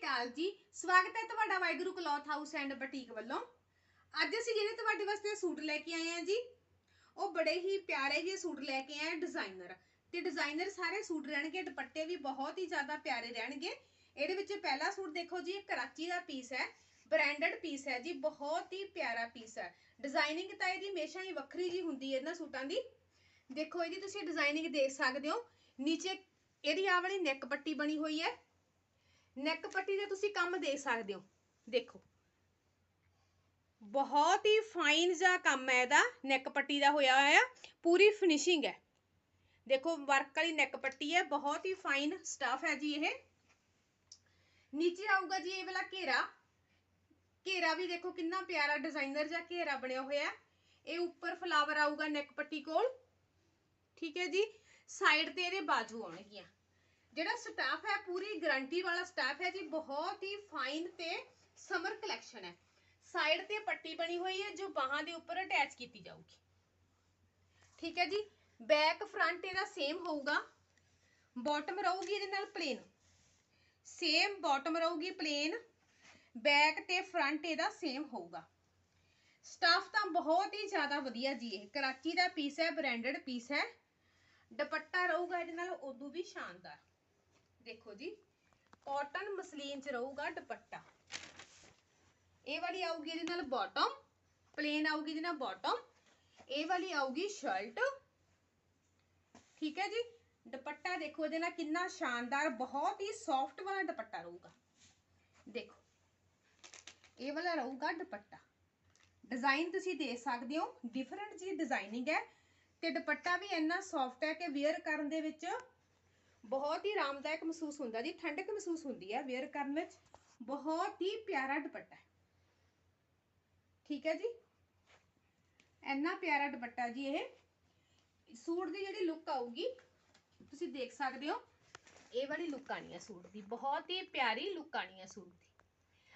ਅਕਾਲ ਜੀ। ਸਵਾਗਤ ਹੈ ਤੁਹਾਡਾ Waheguru cloth house and boutique ਵੱਲੋਂ। ਅੱਜ ਅਸੀਂ ਜਿਹੜੇ ਤੁਹਾਡੇ ਵਾਸਤੇ ਸੂਟ ਲੈ ਕੇ ਆਏ ਹਾਂ ਜੀ, ਉਹ ਬੜੇ ਹੀ ਪਿਆਰੇ ਜਿਹੇ ਸੂਟ ਲੈ ਕੇ ਆਏ ਡਿਜ਼ਾਈਨਰ ਤੇ ਡਿਜ਼ਾਈਨਰ ਸਾਰੇ ਸੂਟ ਰਹਿਣਗੇ, ਦੁਪੱਟੇ ਵੀ ਬਹੁਤ ਹੀ ਜ਼ਿਆਦਾ ਪਿਆਰੇ ਰਹਿਣਗੇ। ਇਹਦੇ ਵਿੱਚ ਪਹਿਲਾ ਸੂਟ ਦੇਖੋ ਜੀ, ਇਹ ਕਰਾਚੀ ਦਾ ਪੀਸ ਹੈ ਬ੍ਰਾਂਡਡ ਪੀਸ ਹੈ ਜੀ, ਬਹੁਤ ਹੀ ਪਿਆਰਾ ਪੀਸ ਹੈ। ਡਿਜ਼ਾਈਨਿੰਗ ਤਾਂ ਇਹਦੀ ਹਮੇਸ਼ਾ ਹੀ ਵੱਖਰੀ ਜੀ ਹੁੰਦੀ ਹੈ ਇਹਨਾਂ ਸੂਟਾਂ ਦੀ। ਦੇਖੋ ਇਹਦੀ ਤੁਸੀਂ ਡਿਜ਼ਾਈਨਿੰਗ ਦੇਖ ਸਕਦੇ ਹੋ। ਨੀਚੇ ਇਹਦੀ ਆਹ ਵਾਲੀ ਨੈਕ ਪੱਟੀ ਬਣੀ ਹੋਈ ਹੈ। ਨੈਕ ਪੱਟੀ ਦਾ ਤੁਸੀਂ ਕੰਮ ਦੇਖ ਸਕਦੇ ਹੋ ਦੇਖੋ ਬਹੁਤ ਹੀ ਫਾਈਨ ਜਿਹਾ ਕੰਮ ਹੈ ਇਹਦਾ ਨੈਕ ਪੱਟੀ ਦਾ ਹੋਇਆ ਹੋਇਆ ਪੂਰੀ ਫਿਨਿਸ਼ਿੰਗ ਹੈ ਦੇਖੋ ਵਰਕ ਵਾਲੀ ਨੈਕ ਪੱਟੀ ਹੈ ਬਹੁਤ ਹੀ ਫਾਈਨ ਸਟਫ ਹੈ ਜੀ ਇਹ ਨੀਚੇ ਆਊਗਾ ਜੀ ਇਹ ਵਾਲਾ ਘੇਰਾ ਘੇਰਾ ਵੀ ਦੇਖੋ ਕਿੰਨਾ ਪਿਆਰਾ ਡਿਜ਼ਾਈਨਰ ਜਿਹਾ ਘੇਰਾ ਬਣਿਆ ਹੋਇਆ ਹੈ ਇਹ ਉੱਪਰ ਫਲਾਵਰ ਆਊਗਾ ਨੈਕ ਪੱਟੀ ਕੋਲ ਠੀਕ ਹੈ ਜੀ ਸਾਈਡ ਤੇ ਇਹਦੇ ਬਾਜੂ ਆਉਣਗੀਆਂ ਜਿਹੜਾ ਸਟਾਫ ਹੈ, ਪੂਰੀ ਗਾਰੰਟੀ ਵਾਲਾ ਸਟਾਫ ਹੈ ਜੀ, ਬਹੁਤ ਹੀ ਫਾਈਨ ਤੇ ਸਮਰ ਕਲੈਕਸ਼ਨ ਹੈ। ਸਾਈਡ ਤੇ ਪੱਟੀ ਬਣੀ ਹੋਈ ਹੈ, ਜੋ ਬਾਹਾਂ ਦੇ ਉੱਪਰ ਅਟੈਚ ਕੀਤੀ ਜਾਊਗੀ। ਠੀਕ ਹੈ ਜੀ? ਬੈਕ ਫਰੰਟ ਇਹਦਾ ਸੇਮ ਹੋਊਗਾ। ਬਾਟਮ ਰਹੂਗੀ ਇਹਦੇ ਨਾਲ ਪਲੇਨ ਸੇਮ ਬਾਟਮ ਰਹੂਗੀ ਪਲੇਨ ਬੈਕ ਤੇ ਫਰੰਟ ਇਹਦਾ ਸੇਮ ਹੋਊਗਾ। ਸਟਾਫ ਤਾਂ ਬਹੁਤ ਹੀ ਜ਼ਿਆਦਾ ਵਧੀਆ ਜੀ ਇਹ। ਕਰਾਚੀ ਦਾ ਪੀਸ ਹੈ ਬ੍ਰਾਂਡਡ ਪੀਸ ਹੈ। ਦੁਪੱਟਾ ਰਹੂਗਾ ਇਹਦੇ ਨਾਲ, ਉਦੋਂ ਵੀ ਸ਼ਾਨਦਾਰ। ਦੇਖੋ ਜੀ ਕਾਟਨ ਮਸਲੀਨ ਚ ਰਹੂਗਾ ਦੁਪੱਟਾ। ਇਹ ਵਾਲੀ ਆਊਗੀ ਇਹਦੇ ਨਾਲ ਬਾਟਮ ਪਲੇਨ ਆਊਗੀ ਇਹਦੇ ਨਾਲ ਬਾਟਮ ਇਹ ਵਾਲੀ ਆਊਗੀ ਸ਼ਰਟ ਠੀਕ ਹੈ ਜੀ? ਦੁਪੱਟਾ ਦੇਖੋ, ਇਹਦੇ ਨਾਲ ਕਿੰਨਾ ਸ਼ਾਨਦਾਰ, ਬਹੁਤ ਹੀ ਸੌਫਟ ਵਾਲਾ ਦੁਪੱਟਾ ਰਹੂਗਾ। ਦੇਖੋ, ਇਹ ਵਾਲਾ ਰਹੂਗਾ ਦੁਪੱਟਾ। ਡਿਜ਼ਾਈਨ ਤੁਸੀਂ ਦੇਖ ਸਕਦੇ ਹੋ ਡਿਫਰੈਂਟ ਜੀ ਡਿਜ਼ਾਈਨਿੰਗ ਹੈ। ਤੇ ਦੁਪੱਟਾ ਵੀ ਇੰਨਾ ਸੌਫਟ ਹੈ ਕਿ ਵੇਅਰ ਕਰਨ ਦੇ ਵਿੱਚ ਬਹੁਤ ਹੀ ਆਰਾਮਦਾਇਕ ਮਹਿਸੂਸ ਹੁੰਦਾ ਜੀ, ਠੰਡਕ ਮਹਿਸੂਸ ਹੁੰਦੀ ਹੈ ਵੇਅਰ ਕਰਨ ਵਿੱਚ। ਬਹੁਤ ਹੀ ਪਿਆਰਾ ਦੁਪੱਟਾ ਠੀਕ ਹੈ ਜੀ? ਇੰਨਾ ਪਿਆਰਾ ਦੁਪੱਟਾ ਜੀ ਇਹ। ਸੂਟ ਦੀ ਜਿਹੜੀ ਲੁੱਕ ਆਊਗੀ, ਤੁਸੀਂ ਦੇਖ ਸਕਦੇ ਹੋ, ਇਹ ਵਾਲੀ ਲੁੱਕ ਆਣੀ ਹੈ ਸੂਟ ਦੀ। ਬਹੁਤ ਹੀ ਪਿਆਰੀ ਲੁੱਕ ਆਣੀ ਹੈ ਸੂਟ ਦੀ।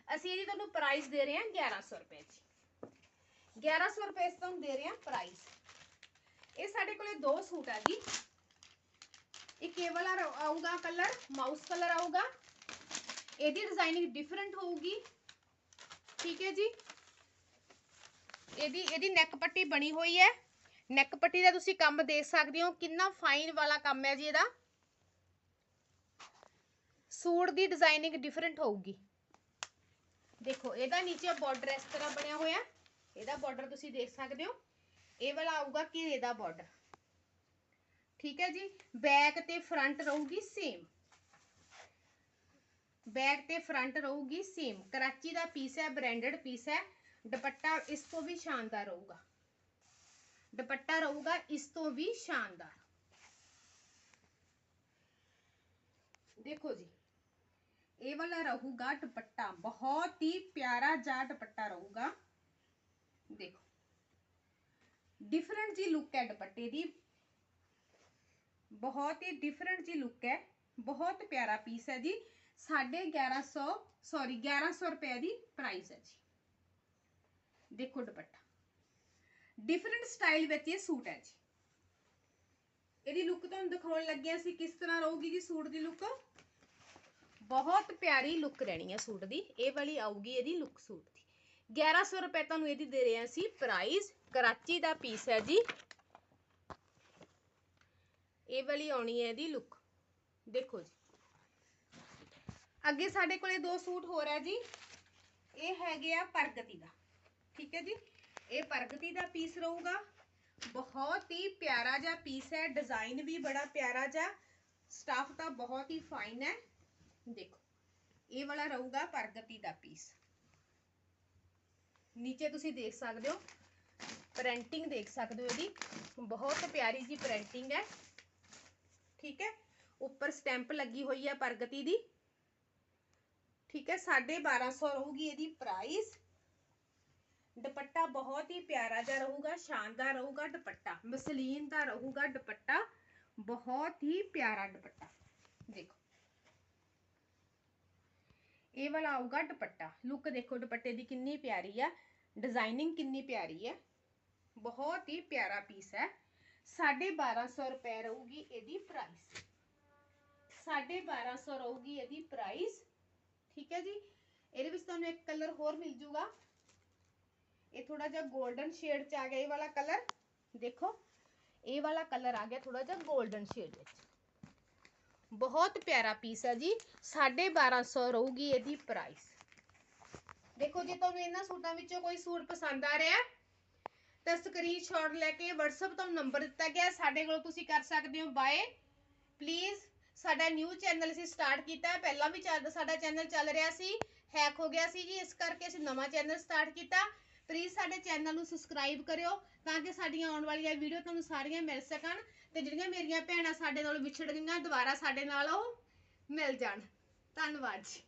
ਅਸੀਂ ਇਹਦੀ ਤੁਹਾਨੂੰ ਪ੍ਰਾਈਸ ਦੇ ਰਹੇ ਹਾਂ 1100 ਰੁਪਏ ਜੀ 1100 ਰੁਪਏ ਇਸ ਤੁਹਾਨੂੰ ਦੇ ਰਹੇ ਹਾਂ ਪ੍ਰਾਈਸ ਇਹ ਸਾਡੇ ਕੋਲੇ ਦੋ ਸੂਟ ਆ ਜੀ। ਇੱਕ ਇਹ ਵਾਲਾ ਰ- ਆਊਗਾ ਕਲਰ ਮਾਊਸ ਕਲਰ ਆਊਗਾ ਇਹਦੀ ਡਿਜ਼ਾਈਨਿੰਗ ਡਿਫਰੈਂਟ ਹੋਊਗੀ ਠੀਕ ਹੈ ਜੀ ਇਹਦੀ ਇਹਦੀ ਨੈਕ ਪੱਟੀ ਬਣੀ ਹੋਈ ਹੈ ਨੈਕ ਪੱਟੀ ਦਾ ਤੁਸੀਂ ਕੰਮ ਦੇਖ ਸਕਦੇ ਹੋ ਕਿੰਨਾ ਫਾਈਨ ਵਾਲਾ ਕੰਮ ਹੈ ਜੀ ਇਹਦਾ ਸੂਟ ਦੀ ਡਿਜ਼ਾਈਨਿੰਗ ਡਿਫਰੈਂਟ ਹੋਊਗੀ ਦੇਖੋ ਇਹਦਾ ਨੀਚੇ ਬਾਰਡਰ ਇਸ ਤਰ੍ਹਾਂ ਬਣਿਆ ਹੋਇਆ ਇਹਦਾ ਬਾਰਡਰ ਤੁਸੀਂ ਦੇਖ ਸਕਦੇ ਹੋ ਇਹ ਵਾਲਾ ਆਊਗਾ ਘੇਰੇ ਦਾ ਬਾਰਡਰ ਠੀਕ ਹੈ ਜੀ ਬੈਕ ਤੇ ਫਰੰਟ ਰਹੂਗੀ ਸੇਮ ਬੈਕ ਤੇ ਫਰੰਟ ਰਹੂਗੀ ਸੇਮ ਕਰਾਚੀ ਦਾ ਪੀਸ ਹੈ ਬ੍ਰਾਂਡਡ ਪੀਸ ਹੈ ਦੁਪੱਟਾ ਇਸ ਤੋਂ ਵੀ ਸ਼ਾਨਦਾਰ ਰਹੂਗਾ ਦੁਪੱਟਾ ਰਹੂਗਾ ਇਸ ਤੋਂ ਵੀ ਸ਼ਾਨਦਾਰ ਦੇਖੋ ਜੀ ਇਹ ਵਾਲਾ ਰਹੂਗਾ ਦੁਪੱਟਾ ਬਹੁਤ ਹੀ ਪਿਆਰਾ ਜਾ ਦੁਪੱਟਾ ਰਹੂਗਾ ਦੇਖੋ ਡਿਫਰੈਂਟ ਜੀ ਲੁੱਕ ਹੈ ਦੁਪੱਟੇ ਦੀ ਬਹੁਤ ਹੀ ਡਿਫਰੈਂਟ ਜੀ ਲੁੱਕ ਹੈ। ਬਹੁਤ ਪਿਆਰਾ ਪੀਸ ਹੈ ਜੀ। 1150 ਸੌਰੀ 1100 ਰੁਪਏ ਦੀ ਪ੍ਰਾਈਸ ਹੈ ਜੀ। ਦੇਖੋ ਦੁਪੱਟਾ। ਡਿਫਰੈਂਟ ਸਟਾਈਲ ਵਿੱਚ ਇਹ ਸੂਟ ਹੈ ਜੀ। ਇਹਦੀ ਲੁੱਕ ਤੁਹਾਨੂੰ ਦਿਖਾਉਣ ਲੱਗਿਆ ਸੀ ਕਿਸ ਤਰ੍ਹਾਂ ਰਹੂਗੀ ਜੀ ਸੂਟ ਦੀ ਲੁੱਕ ਬਹੁਤ ਪਿਆਰੀ ਲੁੱਕ ਰਹਿਣੀ ਹੈ ਸੂਟ ਦੀ। ਇਹ ਵਾਲੀ ਆਊਗੀ ਇਹਦੀ ਲੁੱਕ ਸੂਟ ਦੀ। 1100 ਰੁਪਏ ਤੁਹਾਨੂੰ ਇਹਦੀ ਦੇ ਰਹੇ ਹਾਂ ਅਸੀਂ। ਪ੍ਰਾਈਸ ਕਰਾਚੀ ਦਾ ਪੀਸ ਹੈ ਜੀ। ਇਹ ਵਾਲੀ ਆਉਣੀ ਹੈ ਇਹਦੀ ਲੁੱਕ ਦੇਖੋ ਜੀ। ਅੱਗੇ ਸਾਡੇ ਕੋਲੇ ਦੋ ਸੂਟ ਹੋਰ ਹੈ ਜੀ। ਇਹ ਹੈਗੇ ਆ ਪ੍ਰਗਤੀ ਦਾ। ਠੀਕ ਹੈ ਜੀ? ਇਹ ਪ੍ਰਗਤੀ ਦਾ ਪੀਸ ਰਹੂਗਾ। ਬਹੁਤ ਹੀ ਪਿਆਰਾ ਜਿਹਾ ਪੀਸ ਹੈ। ਡਿਜ਼ਾਈਨ ਵੀ ਬੜਾ ਪਿਆਰਾ ਜਿਹਾ। ਸਟਾਫ ਤਾਂ ਬਹੁਤ ਹੀ ਫਾਈਨ ਹੈ। ਦੇਖੋ। ਇਹ ਵਾਲਾ ਰਹੂਗਾ ਪ੍ਰਗਤੀ ਦਾ ਪੀਸ ਨੀਚੇ ਤੁਸੀਂ ਦੇਖ ਸਕਦੇ ਹੋ। ਪ੍ਰਿੰਟਿੰਗ ਦੇਖ ਸਕਦੇ ਹੋ ਇਹਦੀ। ਬਹੁਤ ਪਿਆਰੀ ਜੀ ਪ੍ਰਿੰਟਿੰਗ ਹੈ। ਠੀਕ ਹੈ ਉੱਪਰ ਸਟੈਂਪ ਲੱਗੀ ਹੋਈ ਹੈ ਪ੍ਰਗਤੀ ਦੀ ਠੀਕ ਹੈ 1250 ਰਹੂਗੀ ਇਹਦੀ ਪ੍ਰਾਈਸ ਦੁਪੱਟਾ ਬਹੁਤ ਹੀ ਪਿਆਰਾ ਜਿਹਾ ਰਹੂਗਾ ਸ਼ਾਨਦਾਰ ਰਹੂਗਾ ਦੁਪੱਟਾ ਮਸਲੀਨ ਦਾ ਰਹੂਗਾ ਦੁਪੱਟਾ ਬਹੁਤ ਹੀ ਪਿਆਰਾ ਦੁਪੱਟਾ ਦੇਖੋ ਇਹ ਵਾਲਾ ਆਊਗਾ ਦੁਪੱਟਾ ਲੁੱਕ ਦੇਖੋ ਦੁਪੱਟੇ ਦੀ ਕਿੰਨੀ ਪਿਆਰੀ ਆ ਡਿਜ਼ਾਈਨਿੰਗ ਕਿੰਨੀ ਪਿਆਰੀ ਹੈ ਬਹੁਤ ਹੀ ਪਿਆਰਾ ਪੀਸ ਹੈ 1250 ਰੁਪਏ ਰਹੂਗੀ ਇਹਦੀ ਪ੍ਰਾਈਸ 1250 ਰਹੂਗੀ ਇਹਦੀ ਪ੍ਰਾਈਸ ਠੀਕ ਹੈ ਤੁਹਾਨੂੰ ਇੱਕ ਕਲਰ ਹੋਰ ਮਿਲ ਜੂਗਾ। ਇਹ ਥੋੜਾ ਜਿਹਾ 골ਡਨ ਸ਼ੇਡ ਚ ਆ ਗਿਆ ਇਹ ਵਾਲਾ ਕਲਰ ਦੇਖੋ, ਇਹ ਵਾਲਾ ਕਲਰ ਆ ਗਿਆ ਥੋੜਾ ਜਿਹਾ 골ਡਨ ਸ਼ੇਡ ਵਿੱਚ। ਬਹੁਤ ਪਿਆਰਾ ਪੀਸ ਹੈ ਜੀ। 1250 ਰਹੂਗੀ ਇਹਦੀ ਪ੍ਰਾਈਸ ਦੇਖੋ ਜੇ, ਤੁਹਾਨੂੰ ਇਹਨਾਂ ਸੂਟਾਂ ਵਿੱਚੋਂ ਕੋਈ ਸੂਟ ਪਸੰਦ ਆ ਰਿਹਾ ਤਾਂ ਸਕਰੀਨਸ਼ਾਟ ਲੈ ਕੇ WhatsApp ਤੋਂ ਨੰਬਰ ਦਿੱਤਾ ਗਿਆ। ਸਾਡੇ ਕੋਲ ਤੁਸੀਂ ਕਰ ਸਕਦੇ ਹੋ ਬਾਏ ਪਲੀਜ਼ ਸਾਡਾ ਨਿਊ ਚੈਨਲ ਅਸੀਂ ਸਟਾਰਟ ਕੀਤਾ ਪਹਿਲਾਂ ਵੀ ਚੱਲ, ਸਾਡਾ ਚੈਨਲ ਚੱਲ ਰਿਹਾ ਸੀ ਹੈਕ ਹੋ ਗਿਆ ਸੀ ਜੀ। ਇਸ ਕਰਕੇ ਅਸੀਂ ਨਵਾਂ ਚੈਨਲ ਸਟਾਰਟ ਕੀਤਾ। ਪਲੀਜ਼ ਸਾਡੇ ਚੈਨਲ ਨੂੰ ਸਬਸਕ੍ਰਾਈਬ ਕਰਿਓ ਤਾਂ ਕਿ ਸਾਡੀਆਂ ਆਉਣ ਵਾਲੀਆਂ ਵੀਡੀਓ ਤੁਹਾਨੂੰ ਸਾਰੀਆਂ ਮਿਲ ਸਕਣ ਤੇ ਜਿਹੜੀਆਂ ਮੇਰੀਆਂ ਭੈਣਾਂ ਸਾਡੇ ਨਾਲ ਵਿਛੜ ਗਈਆਂ, ਦੁਬਾਰਾ ਸਾਡੇ ਨਾਲ ਉਹ ਮਿਲ ਜਾਣ। ਧੰਨਵਾਦ ਜੀ।